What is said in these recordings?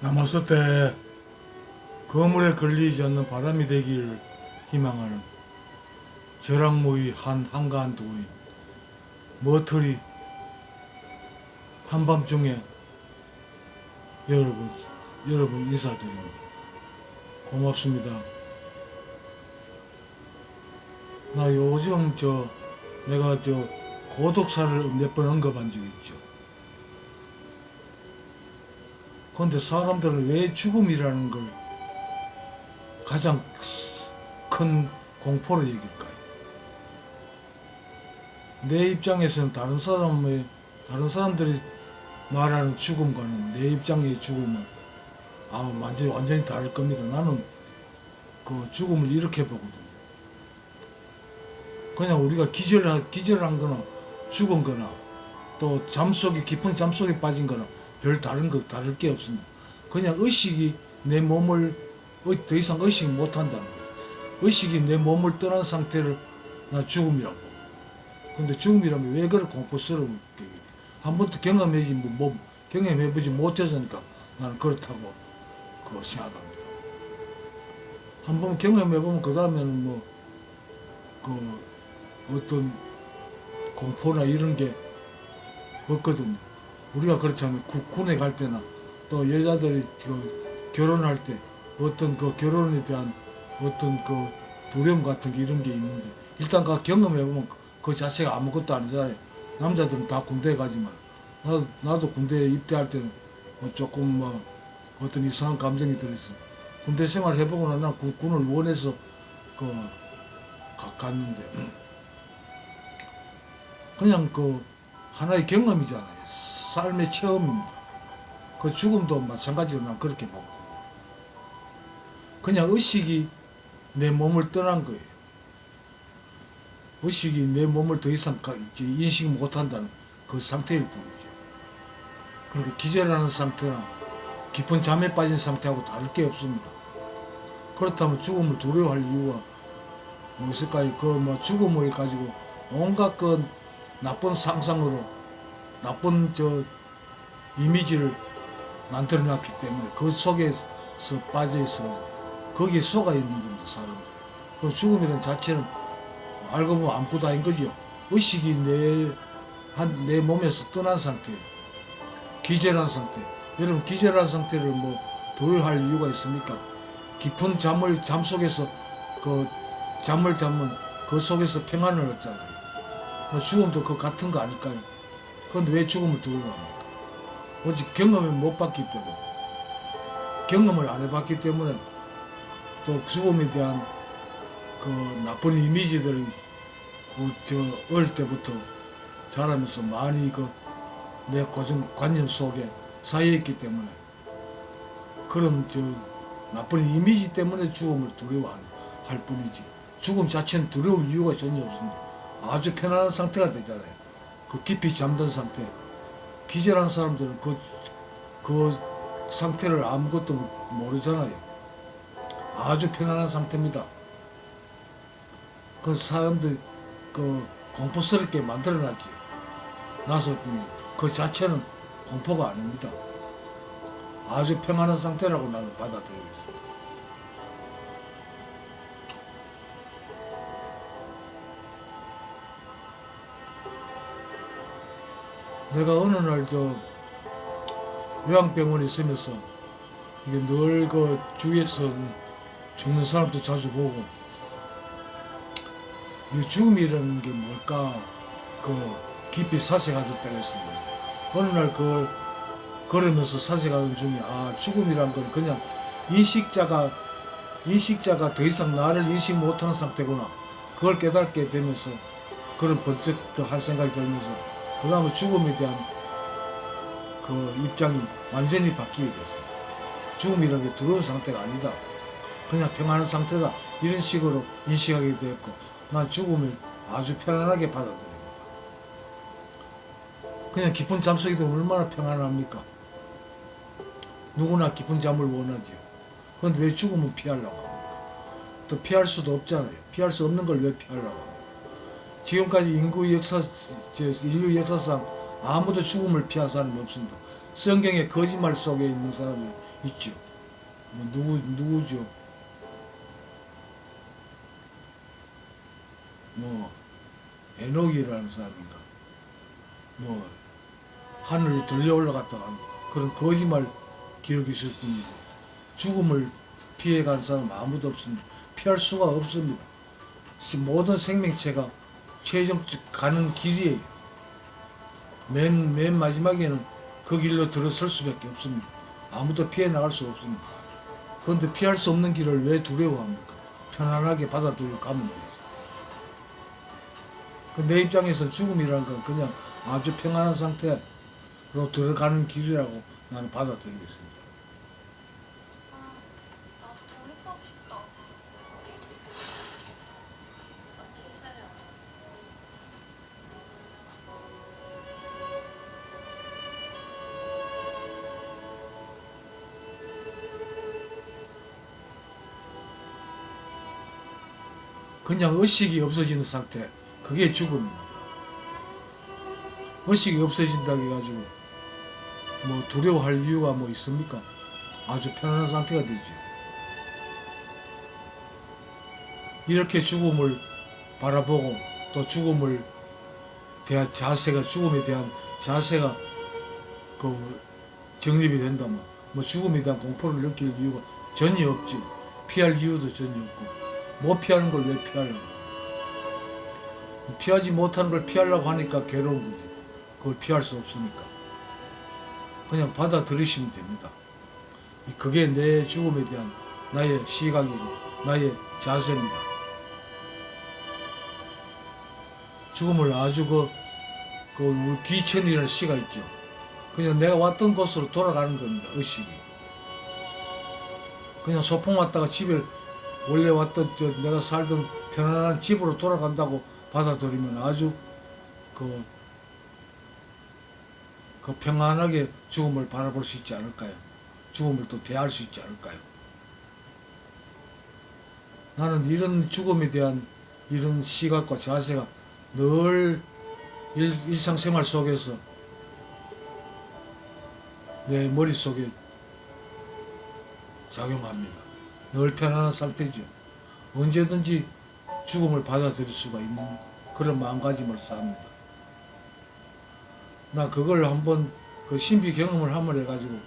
남았을 때 거물에 걸리지 않는 바람이 되기를 희망하는 벼락모의 한 한가한 두의 머털이 한밤중에 여러분 여러분 인사드립니다. 고맙습니다. 나 요즘 저 내가 저 고독사를 몇 번 언급한 적 있죠. 그런데 사람들은 왜 죽음이라는 걸 가장 큰 공포로 여길까요? 내 입장에서는 다른 사람의 다른 사람들이 말하는 죽음과는 내 입장의 죽음은 아마 완전히 완전히 다를 겁니다. 나는 그 죽음을 이렇게 보거든요. 그냥 우리가 기절한 기절한 거나 죽은 거나 또 잠속에 깊은 잠속에 빠진 거나 별 다른 거 다를 게 없습니다. 그냥 의식이 내 몸을 의- 더 이상 의식 못 한다는 거예요. 의식이 내 몸을 떠난 상태를 나 죽음이라고. 근데 죽음이라면 왜 그렇게 공포스러운 게? 한 번도 경험해지 뭐, 뭐 경험해보지 못해서니까 나는 그렇다고 그거 생각합니다. 한 번 경험해보면 그 다음에는 뭐 그 어떤 공포나 이런 게 없거든요. 우리가 그렇잖아요. 국- 군에 갈 때나 또 여자들이 그 결혼할 때 어떤 그 결혼에 대한 어떤 그 두려움 같은 게 이런 게 있는데 일단 그 경험해 보면 그 자체가 아무것도 아니잖아요. 남자들은 다 군대에 가지만 나도, 나도 군대에 입대할 때는 뭐 조금 뭐 어떤 이상한 감정이 들었어. 군대 생활 해보고 나난 군- 군을 원해서 그 가- 갔는데 그냥 그 하나의 경험이잖아요. 삶의 체험입니다. 그 죽음도 마찬가지로 난 그렇게 보거든요. 그냥 의식이 내 몸을 떠난 거예요. 의식이 내 몸을 더 이상 인식 못한다는 그 상태일 뿐이죠. 그리고 기절하는 상태나 깊은 잠에 빠진 상태하고 다를 게 없습니다. 그렇다면 죽음을 두려워할 이유가 뭐 있을까요? 그 뭐 죽음을 가지고 온갖 그 나쁜 상상으로 나쁜 저 이미지를 만들어 놨기 때문에 그 속에서 빠져 있어 거기에 속아 있는 겁니다 사람들. 그 죽음이라는 자체는 알고 보면 아닌 거죠. 의식이 내, 한, 내 몸에서 떠난 상태예요. 기절한 상태. 여러분 기절한 상태를 뭐 두려워할 이유가 있습니까? 깊은 잠을 잠 속에서 그 잠을 자면 그 속에서 평안을 얻잖아요. 뭐 죽음도 그 같은 거 아닐까요? 그런데 왜 죽음을 두려워합니까? 오직 경험을 못 봤기 때문에 경험을 안 해봤기 때문에 또 죽음에 대한 그 나쁜 이미지들이 그저 어릴 때부터 자라면서 많이 그 내 고정 관념 속에 쌓여 있기 때문에 그런 저 나쁜 이미지 때문에 죽음을 두려워할 뿐이지 죽음 자체는 두려울 이유가 전혀 없습니다. 아주 편안한 상태가 되잖아요. 그 깊이 잠든 상태. 기절한 사람들은 그, 그 상태를 아무것도 모르잖아요. 아주 편안한 상태입니다. 그 사람들 그 공포스럽게 만들어놨지. 나서 그 자체는 공포가 아닙니다. 아주 평안한 상태라고 나는 받아들이고 있어요. 내가 어느 날 저 요양병원에 있으면서 이게 늘 그 주위에서 죽는 사람도 자주 보고 이 죽음이라는 게 뭘까? 그 깊이 때가 있었는데 어느 날 그걸 걸으면서 사색하던 중에 아 죽음이란 건 그냥 인식자가 인식자가 더 이상 나를 인식 못하는 상태구나. 그걸 깨닫게 되면서 그런 번쩍 할 생각이 들면서 그 다음에 죽음에 대한 그 입장이 완전히 바뀌게 됐어요. 죽음이라는 게 두려운 상태가 아니다. 그냥 평안한 상태다. 이런 식으로 인식하게 되었고, 난 죽음을 아주 편안하게 받아들입니다. 그냥 깊은 잠속에 들면 얼마나 평안합니까? 누구나 깊은 잠을 원하지요. 그런데 왜 죽음은 피하려고 합니까? 또 피할 수도 없잖아요. 피할 수 없는 걸 왜 피하려고 합니까? 지금까지 인구 역사, 저 인류 역사상 아무도 죽음을 피한 사람이 없습니다. 성경의 거짓말 속에 있는 사람이 있죠. 뭐 누구 누구죠? 뭐 에녹이라는 사람인가? 뭐 하늘로 들려 올라갔다 간 그런 거짓말 기록이 있을 뿐이고 죽음을 피해간 사람 아무도 없습니다. 피할 수가 없습니다. 시- 모든 생명체가 최종 가는 길이에요. 맨, 맨 마지막에는 그 길로 들어설 수밖에 없습니다. 아무도 피해 나갈 수 없습니다. 그런데 피할 수 없는 길을 왜 두려워합니까? 편안하게 받아들이고 가면 되죠. 그내 입장에서 죽음이라는 건 그냥 아주 평안한 상태로 들어가는 길이라고 나는 받아들이겠습니다. 그냥 의식이 없어지는 상태 그게 죽음입니다. 의식이 없어진다고 해가지고 뭐 두려워할 이유가 뭐 있습니까? 아주 편안한 상태가 되죠. 이렇게 죽음을 바라보고 또 죽음을 대한 자세가 죽음에 대한 자세가 그 정립이 된다면 뭐 죽음에 대한 공포를 느낄 이유가 전혀 없지 피할 이유도 전혀 없고 못 피하는 걸 왜 피하려고? 피하지 못하는 걸 피하려고 하니까 괴로운 거지. 그걸 피할 수 없으니까. 그냥 받아들이시면 됩니다. 이- 그게 내 죽음에 대한 나의 시각이고 나의 자세입니다. 죽음을 아주 그, 그 귀천이라는 시가 있죠. 그냥 내가 왔던 곳으로 돌아가는 겁니다 의식이. 그냥 소풍 왔다가 집에 원래 왔던 저 내가 살던 편안한 집으로 돌아간다고 받아들이면 아주 그, 그 평안하게 죽음을 바라볼 수 있지 않을까요? 죽음을 또 대할 수 있지 않을까요? 나는 이런 죽음에 대한 이런 시각과 자세가 늘 일, 일상생활 속에서 내 머릿속에 작용합니다. 늘 편안한 상태죠. 언제든지 죽음을 받아들일 수가 있는 그런 마음가짐을 쌓습니다. 나 그걸 한번 그 신비 경험을 한번 해가지고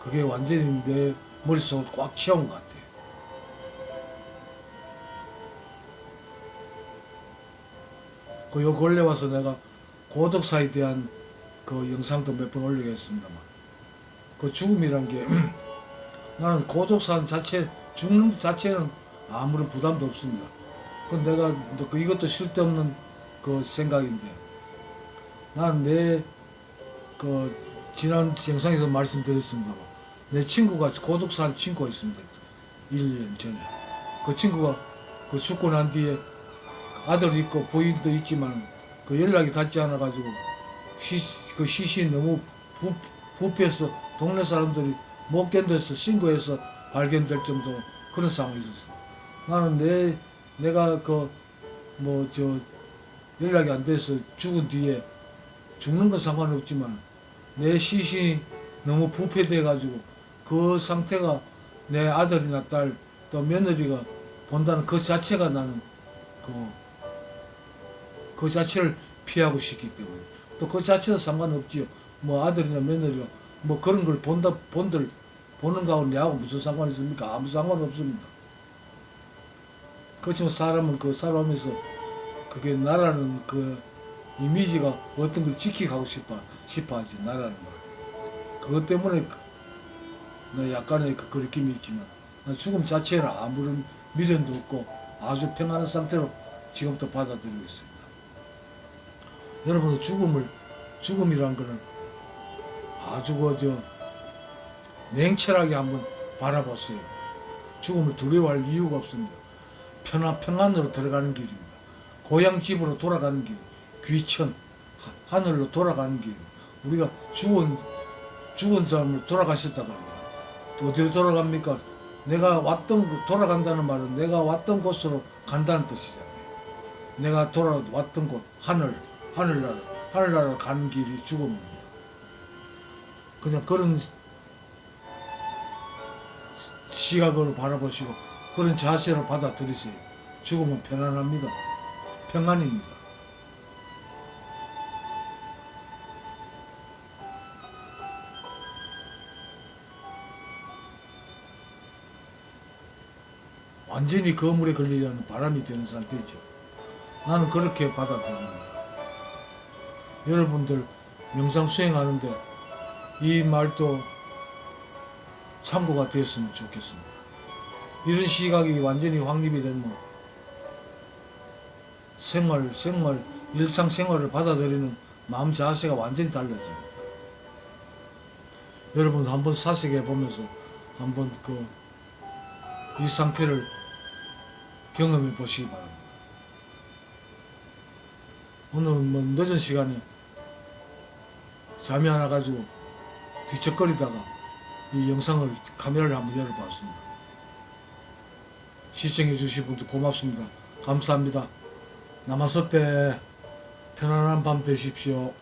그게 완전히 내 머릿속을 꽉 채운 것 같아요. 그요 근래 와서 내가 고독사에 대한 그 영상도 몇 번 올리겠습니다만 그 죽음이란 게 나는 고독사 자체 죽는 것 자체는 아무런 부담도 없습니다. 그 내가 이것도 쓸데없는 그 생각인데 나는 내그 지난 영상에서 말씀드렸습니다만 내 친구가 고독사한 친구가 있습니다. 1년 전에 그 친구가 그 죽고 난 뒤에 아들 있고 부인도 있지만 그 연락이 닿지 않아 가지고 시, 그 시신이 너무 부, 부패해서 동네 사람들이 못 견뎌서 신고해서 발견될 정도 그런 상황이 있었어. 나는 내 내가 그 뭐 저 연락이 안 돼서 죽은 뒤에 죽는 건 상관없지만 내 시신이 너무 부패돼 가지고 그 상태가 내 아들이나 딸 또 며느리가 본다는 그 자체가 나는 그, 그 자체를 피하고 싶기 때문에 또 그 자체도 상관없지요. 뭐 아들이나 며느리가 뭐 그런 걸 본다 본들 보는 거하고 내하고 무슨 상관이 있습니까? 아무 상관 없습니다. 그렇지만 사람은 그 살아오면서 그게 나라는 그 이미지가 어떤 걸 지키고 싶어 싶어 하지 나라는 걸. 그것 때문에 그- 나 약간의 그 거리낌이 있지만 난 죽음 자체는 아무런 미련도 없고 아주 평안한 상태로 지금도 받아들이고 있습니다. 여러분도 죽음을 죽음이란 거는 아주 그저 냉철하게 한번 바라보세요. 죽음을 두려워할 이유가 없습니다. 편안 평안으로 들어가는 길입니다. 고향 집으로 돌아가는 길, 귀천 하- 하늘로 돌아가는 길. 우리가 죽은 죽은 사람을 돌아가셨다 또 어디로 돌아갑니까? 내가 왔던 곳 돌아간다는 말은 내가 왔던 곳으로 간다는 뜻이잖아요. 내가 돌아왔던 곳 하늘 하늘나라 하늘나라 가는 길이 죽음입니다. 그냥 그런 시각으로 바라보시고 그런 자세로 받아들이세요. 죽으면 편안합니다. 평안입니다. 완전히 거물에 걸리지 않는 바람이 되는 상태죠. 나는 그렇게 받아들입니다. 여러분들 명상 수행하는데 이 말도 참고가 되었으면 좋겠습니다. 이런 시각이 완전히 확립이 되면 생활, 생활, 일상생활을 받아들이는 마음 자세가 완전히 달라집니다. 여러분 한번 사색해 보면서 한번 그 이 상태를 경험해 보시기 바랍니다. 오늘 뭐 늦은 시간에 잠이 안 와가지고 뒤척거리다가 이 영상을 카메라를 한번 열어봤습니다. 시청해 주신 분들 고맙습니다. 감사합니다. 남아서 때 편안한 밤 되십시오.